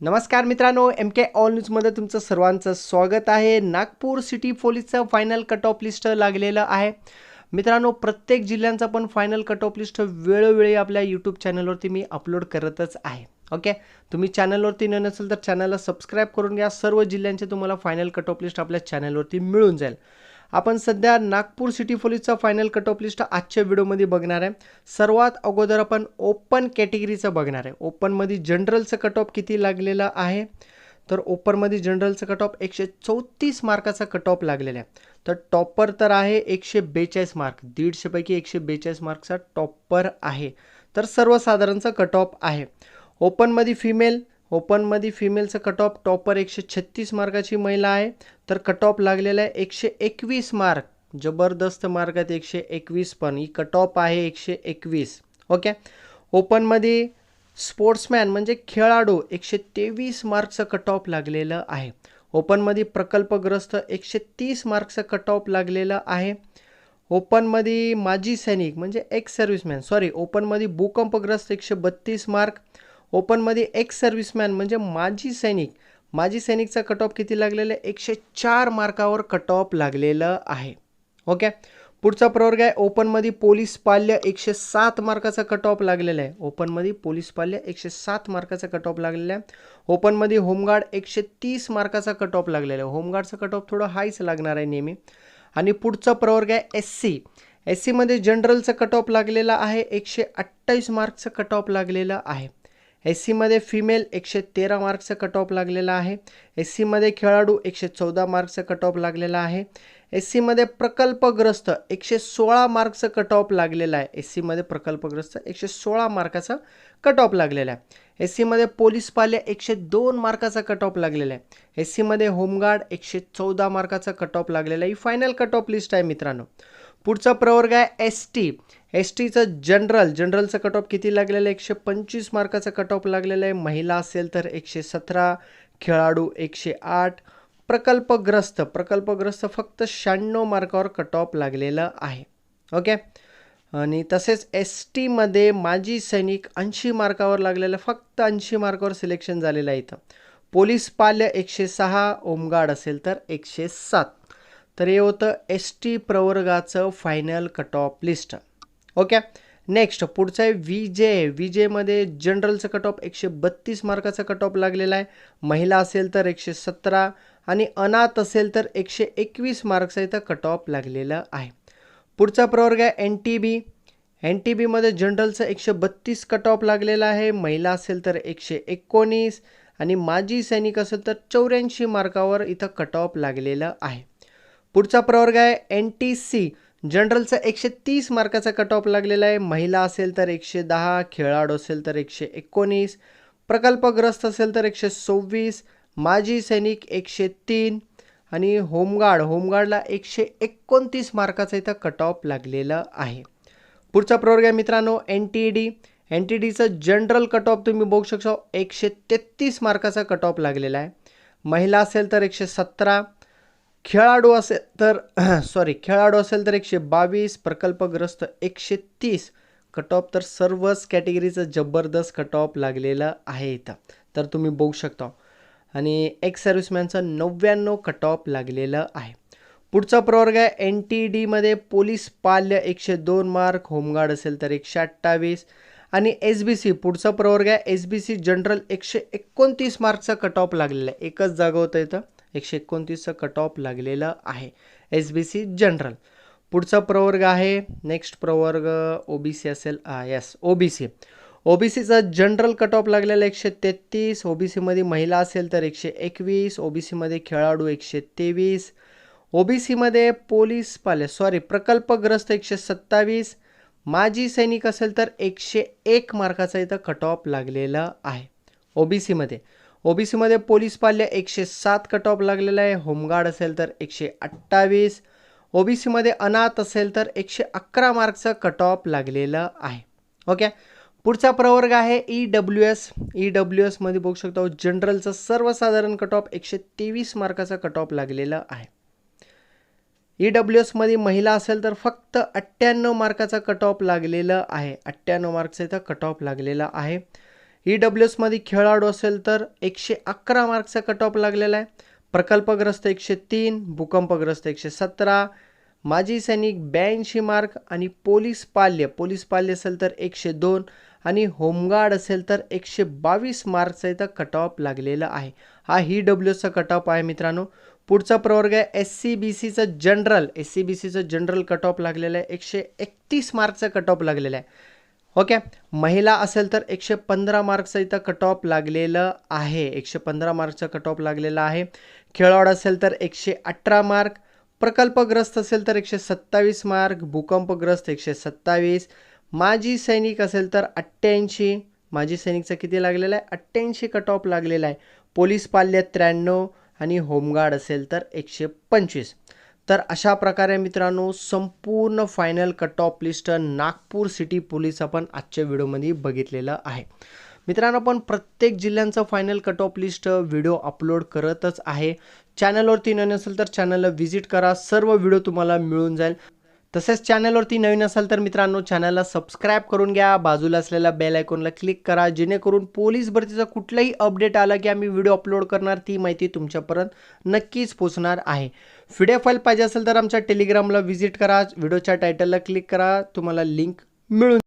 नमस्कार मित्रांनो एम के ऑल न्यूजमध्ये तुमचं सर्वांचं स्वागत आहे. नागपूर सिटी पोलीसचं फायनल कट ऑफ लिस्ट लागलेलं आहे. मित्रांनो प्रत्येक जिल्ह्यांचा पण फायनल कट ऑफ लिस्ट वेळोवेळी आपल्या यूट्यूब चॅनलवरती मी अपलोड करतच आहे. ओके तुम्ही चॅनलवरती न नसेल तर चॅनलला सबस्क्राईब करून घ्या. सर्व जिल्ह्यांचे तुम्हाला फायनल कट ऑफ लिस्ट आपल्या चॅनलवरती मिळून जाईल. आपण सध्या नागपूर सिटी पोलीसचा फायनल कट ऑफ लिस्ट आजच्या व्हिडिओमध्ये बघणार आहे. सर्वात अगोदर आपण ओपन कॅटेगरीचं बघणार आहे. ओपनमध्ये जनरलचं कट ऑफ किती लागलेलं आहे? तर ओपनमध्ये जनरलचं कट ऑफ एकशे चौतीस मार्काचा कट ऑफ लागलेला आहे. तर टॉपर तर आहे एकशे बेचाळीस मार्क. दीडशेपैकी एकशे बेचाळीस मार्कचा टॉपर आहे. तर सर्वसाधारणचा कट ऑफ आहे. ओपनमध्ये फिमेल ओपनमध्ये फिमेलचं कट ऑफ टॉपर एकशे छत्तीस मार्काची महिला आहे. तर कट ऑफ लागलेला आहे एकशे एकवीस मार्क. जबरदस्त मार्गात एकशे एकवीस पण. ही कट ऑफ आहे एकशे एकवीस. ओके? ओपनमध्ये स्पोर्ट्समॅन म्हणजे खेळाडू एकशे तेवीस मार्कचं कट ऑफ लागलेलं आहे. ओपनमध्ये प्रकल्पग्रस्त एकशे तीस मार्क्सचं कट ऑफ लागलेलं आहे. ओपनमध्ये माजी सैनिक म्हणजे एक्स सर्व्हिसमॅन सॉरी ओपनमध्ये भूकंपग्रस्त एकशे बत्तीस मार्क. ओपनमध्ये एक्स सर्व्हिसमॅन म्हणजे माजी सैनिक. माजी सैनिकचा कट ऑफ किती लागलेला आहे? एकशे चार मार्कावर कट ऑफ लागलेलं आहे. ओके पुढचा प्रवर्ग आहे ओपनमध्ये पोलीस पाल्य एकशे सात मार्काचा कट ऑफ लागलेला आहे. ओपनमध्ये पोलीस पाल्य एकशे सात मार्काचा कट ऑफ लागलेला आहे. ओपनमध्ये होमगार्ड एकशे तीस मार्काचा कट ऑफ लागलेला आहे. होमगार्डचा कट ऑफ थोडं हायच लागणार आहे नेहमी. आणि पुढचा प्रवर्ग आहे एस सी एस सीमध्ये जनरलचं कट ऑफ लागलेला आहे. एकशे अठ्ठावीस मार्कचं कट ऑफ लागलेलं आहे. एस सीमध्ये फिमेल एकशे तेरा मार्क्सचं कट ऑफ लागलेला आहे. एस सीमध्ये खेळाडू एकशे चौदा मार्क्सचं कट ऑफ लागलेला आहे. एस सीमध्ये प्रकल्पग्रस्त एकशे सोळा मार्क्सचं कट ऑफ लागलेलं आहे. एस सीमध्ये प्रकल्पग्रस्त एकशे सोळा मार्काचा कट ऑफ लागलेला आहे. एस सीमध्ये पोलीस पाल्या एकशे दोन मार्काचा कट ऑफ लागलेला आहे. एस सीमध्ये होमगार्ड एकशे चौदा मार्काचा कट ऑफ लागलेला आहे. ही फायनल कट ऑफ लिस्ट आहे मित्रांनो. पुढचा प्रवर्ग आहे एस टी एस टीचं जनरल जनरलचं कट ऑफ किती लागलेलं आहे? एकशे पंचवीस मार्काचं कट ऑफ लागलेलं आहे. महिला असेल तर एकशे सतरा खेळाडू एकशे आठ. प्रकल्पग्रस्त प्रकल्पग्रस्त फक्त शहाण्णव मार्कावर कट ऑफ लागलेलं आहे. ओके आणि तसेच एस टीमध्ये माजी सैनिक ऐंशी मार्कावर लागलेलं फक्त ऐंशी मार्कावर सिलेक्शन झालेलं आहे इथं. पोलीस पाल्य एकशे सहा ओमगार्ड असेल तर एकशे सात. तर हे होतं S T प्रवर्गाचं final cut off list okay next पुढचं आहे व्ही जे व्ही जेमध्ये जनरलचं कट ऑफ एकशे बत्तीस मार्काचा कट ऑफ लागलेला आहे. महिला असेल तर एकशे सतरा आणि अनाथ असेल तर एकशे एकवीस मार्क्सचा इथं कट ऑफ लागलेलं आहे. पुढचा प्रवर्ग आहे N T B N T बीमध्ये जनरलचं एकशे बत्तीस कट ऑफ लागलेलं आहे. महिला असेल तर एकशे एकोणीस आणि माजी सैनिक असेल तर चौऱ्याऐंशी मार्कावर इथं कट ऑफ लागलेलं आहे. पुढचा प्रवर्ग आहे एन टी सी जनरलचं एकशे तीस मार्काचा कट ऑफ लागलेला आहे. महिला असेल तर एकशे दहा खेळाडू असेल तर एकशे एकोणीस प्रकल्पग्रस्त असेल तर एकशे सव्वीस माजी सैनिक एकशे तीन आणि होमगार्ड होमगार्डला एकशे एकोणतीस मार्काचा इथं कट ऑफ लागलेलं आहे. पुढचा प्रवर्ग आहे मित्रांनो N T D N T डीचं general cut off तुम्ही बघू शकता. एकशे तेहतीस मार्काचा कट ऑफ लागलेला आहे. महिला असेल तर एकशे सतरा खेळाडू असेल तर सॉरी खेळाडू असेल तर एकशे बावीस प्रकल्पग्रस्त एकशे तीस कट ऑफ तर सर्वच कॅटेगरीचं जबरदस्त कट ऑफ लागलेलं आहे इथं. तर तुम्ही बघू शकता. आणि एक्स सर्व्हिसमॅनचं नव्याण्णव कट ऑफ लागलेलं आहे. पुढचा प्रवर्ग आहे एन टी डीमध्ये पोलीस पाल्य एकशे दोन मार्क होमगार्ड असेल तर एकशे अठ्ठावीस. आणि एस बी सी पुढचा प्रवर्ग आहे एस बी सी जनरल एकशे एकोणतीस मार्कचा कट ऑफ लागलेला आहे. एकच जागा होतं इथं. एकशे एकोणतीसचं कट ऑफ लागलेलं आहे. एस बी सी जनरल पुढचा प्रवर्ग आहे. नेक्स्ट प्रवर्ग ओ बी सी असेल. Yes O B C O B सीचा जनरल कट ऑफ लागलेला एकशे तेहतीस. ओ बी सीमध्ये महिला असेल तर एकशे एकवीस. ओ बी सीमध्ये खेळाडू एकशे तेवीस. ओ बी सीमध्ये पोलीस पाले सॉरी प्रकल्पग्रस्त एकशे सत्तावीस. माजी सैनिक असेल तर एकशे एक मार्काचा इथं कट ऑफ लागलेला आहे. ओ ओबीसीमध्ये ओ बी सीमध्ये पोलीस पाल्य एकशे सात कट ऑफ लागलेला आहे. होमगार्ड असेल तर एकशे अठ्ठावीस. ओ बी सीमध्ये अनाथ असेल तर एकशे अकरा मार्कचं कट ऑफ लागलेलं आहे. ओके? पुढचा प्रवर्ग आहे E W S E W एसमध्ये बघू शकतो जनरलचं सर्वसाधारण कट ऑफ एकशे तेवीस मार्काचा कट ऑफ लागलेलं आहे. ई डब्ल्यू एसमध्ये महिला असेल तर फक्त अठ्ठ्याण्णव मार्काचा कट ऑफ लागलेलं आहे. अठ्ठ्याण्णव मार्कचं इथं कट ऑफ लागलेला आहे. ई डब्ल्यू एसमध्ये खेळाडू असेल तर एकशे अकरा मार्कचा कट ऑफ लागलेला आहे. प्रकल्पग्रस्त एकशे तीन भूकंपग्रस्त एकशे सतरा. माजी सैनिक ब्याऐंशी मार्क आणि पोलीस पाल्य पोलीस पाल्य असेल तर एकशे दोन आणि होमगार्ड असेल तर एकशे बावीस मार्कचा इथं कट ऑफ लागलेला आहे. हा ही डब्ल्यू एसचा कट ऑफ आहे मित्रांनो. पुढचा प्रवर्ग आहे एस सी बी सीचं जनरल. एस सी बी सीचं जनरल कट ऑफ लागलेलं आहे. एकशे एकतीस मार्कचा कट ऑफ लागलेला आहे. ओके. महिला असेल तर एकशे पंधरा मार्कचं इथं कट ऑफ लागलेलं आहे. एकशे पंधरा मार्कचं कट ऑफ लागलेला आहे. खेळाडू असेल तर एकशे अठरा मार्क प्रकल्पग्रस्त असेल तर एकशे सत्तावीस मार्क भूकंपग्रस्त एकशे सत्तावीस. माजी सैनिक असेल तर अठ्ठ्याऐंशी. माजी सैनिकचं किती लागलेलं आहे? अठ्ठ्याऐंशी कट ऑफ लागलेला आहे. पोलीस पाल्य त्र्याण्णव आणि होमगार्ड असेल तर एकशे पंचवीस. तर अशा प्रकारे मित्रांनो संपूर्ण final cut off list Nagpur city police आपण आजच्या व्हिडिओमध्ये बघितलेलं आहे. मित्रांनो आपण प्रत्येक जिल्ह्यांचं final cut off list video upload करतच आहे. चॅनलवरती नवीन नसेल तर चॅनलला व्हिजिट करा. सर्व व्हिडिओ तुम्हाला मिळून जाईल. तसेच चॅनलवरती नवीन असाल तर मित्रांनो चॅनलला सबस्क्राईब करून घ्या. बाजूला असलेल्या बेल आयकॉनला क्लिक करा. जेणेकरून पोलीस भरतीचा कुठलाही अपडेट आला की आम्ही व्हिडिओ अपलोड करणार ती माहिती तुमच्यापर्यंत नक्कीच पोचणार आहे. व्हिडिओ फाईल पाहिजे असेल तर आमच्या टेलिग्रामला व्हिजिट करा. व्हिडिओच्या टायटलला क्लिक करा. तुम्हाला लिंक मिळून